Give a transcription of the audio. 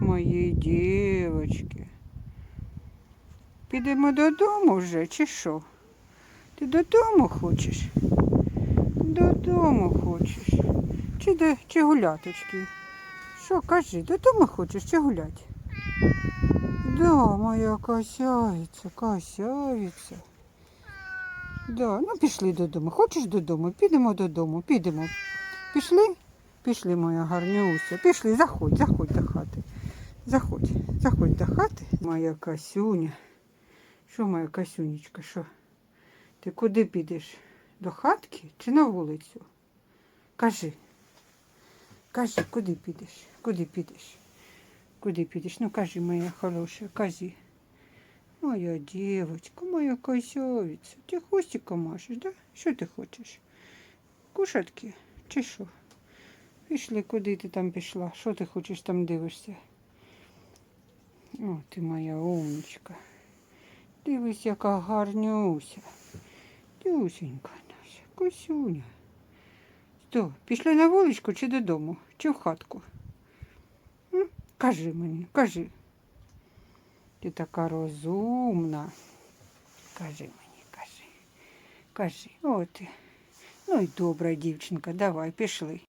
моє, дівочки. Підемо додому вже, чи що? Ти додому хочеш? Додому хочеш. Чи, де, чи гуляточки? Що, кажи, додому хочеш чи гулять? Да, моя косявиця, косявиця. Да, ну пішли додому. Хочеш додому? Підемо додому, підемо. Пішли? Пішли, моя гарнюся. Пішли, заходь, заходь до хати. Заходь, заходь до хати. Моя касюня. Що моя касюнечка, що? Ти куди підеш? До хатки чи на вулицю? Кажи. Кажи, куди підеш? Куди підеш? Куди підеш? Ну кажи, моя хороша, кажи. Моя дівочка, моя косьовиця. Ти хвостиком машеш, да? Що ти хочеш? Кушатки чи що? Пішли, куди ти там пішла? Що ти хочеш там дивишся? О, ти моя умничка. Дивись, яка гарнюся. Дюсенька наша, косюня. Що, пішли на вуличку чи додому, чи в хатку? М? Кажи мені, кажи. Ти така розумна. Кажи мені, кажи. Кажи. О ти. Ну і добра дівчинка, давай, пішли.